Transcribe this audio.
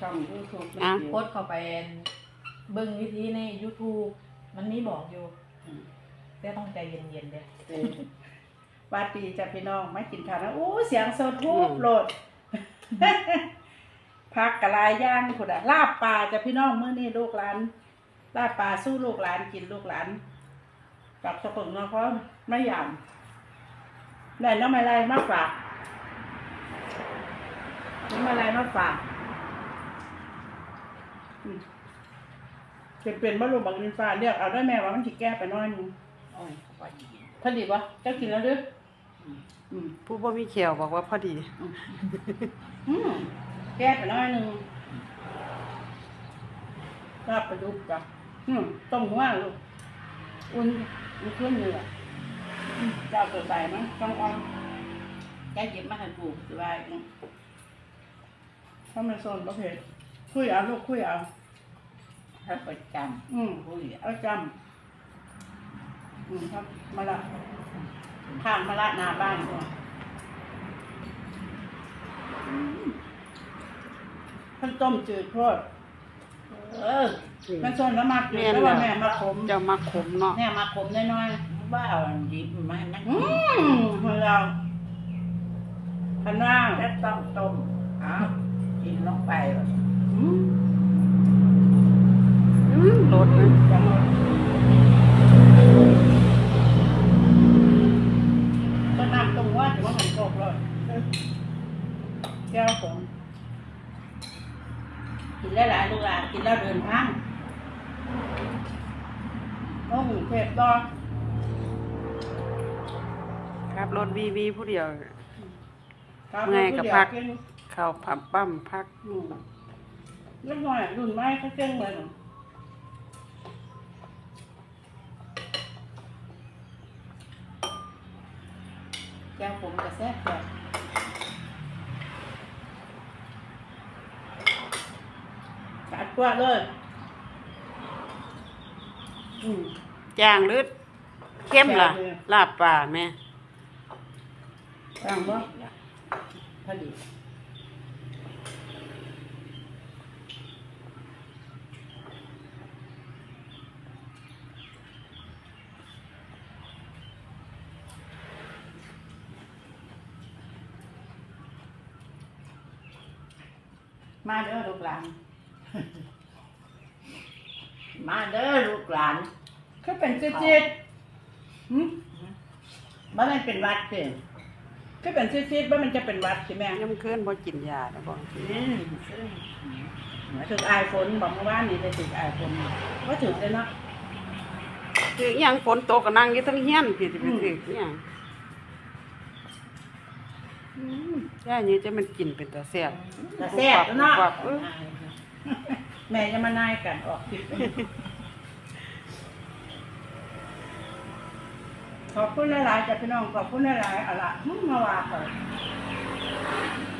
ช่องยูทูบอะ โพสต์เข้าไปเบิ่งวิธีใน YouTube มันมีบอกอยู่ แต่ต้องใจเย็นๆเด้อเออวาดปีจะพี่น้องไม่กินข้าวนะโอ้เสียงสดทุบโหลด พักกะลายย่างผุดอะลาบปลาจะพี่น้องเมื่อนี่ลูกหลานลาบปลาสู้ลูกหลานกินลูกหลานกับสกุลเนาะเพราะไม่ยามได้น้ำอะไรมาฝากน้ำอะไรมาฝากอืม เป็นเป็นบรรลุบังอินฟ้าเรียกเอาได้แม่ว่ามันสิแก้ไปหน้อยหนึงโอ้ยพอดีพอดีปะเจ้ากินแล้วหรืออืมผู้บ่มีเขียวบอกว่าพอดี อืมแก้ไปหน้อยหนึงลาบปลาดุกจ้ะอืมต้มหัวลูกอุ่นอุ่นขึ้นเลยอะอืมเจ้าตัวใส่มั้งต้องอ่อนแกเก็บมาให้ปลูกสบายอืมถ้ามันโซนประเภท คุยเอาลูกคุยเอาถ้าประจอืมำผู้ใหญ่เอาจำอืมครับมาละข้างมาละหน้าบ้านก่อนอืมข้าวต้มจืดโคตรเออแม่ส้นแล้วมาจืดแม่นแล้วว่าแล้วแม่มาขมเจ้ามาขมเนาะ แม่มาขมน้อยว่าเอาอันดิบมาให้มันๆอืมของเราพันว่างแล้วต้องต้มอ้าวกินลงไปอืม อืมรสนะจังเลยก็น้ำตรงว่าถือว่ามันโกกเลยแก้วผมกินได้หลายลูกหลานกินแล้วเดินทางโอ้โหเผ็ดต่อครับรถวีวีผู้เดียวครับไงกับพักเดี๋ยวนเข้าผับปั้มพัก อืมเล็กน้อยรุ่นไม้เขาเจ้งเลยหนู แก้วผมกระแซบแบบขาดกว่าเลยอืม ย่างหรือเข้มล่ะย่างเลย ลาบป่าแม่ ต่างบ่พอดี มาเด้อลูกหลาน มาเด้อลูกหลานก็เป็นเจ็ดๆหืมบ้านนั้นเป็นวัดเปล่าก็เป็นซีดๆว่ามันจะเป็นวัดใช่ไหมยังคืนบ่กินยาแล้วบ่อืมถึงอายฝนบอกเมื่อวานนี่เลยถึงอายฝนว่าถึงเลยเนาะคืออิหยังฝนตกก็นั่งอยู่ทั้งเฮียนพี่สิไปถึกอิหยังอืม ย่านี่จะมันกินเป็นตาแซ่บแต่แซ่บแล้วเนาะวับเออแม่จะมานายกันออกคลิปขอบคุณหลายๆจ้ะพี่น้องขอบคุณหลายๆเอาละหึมาว่าก่อน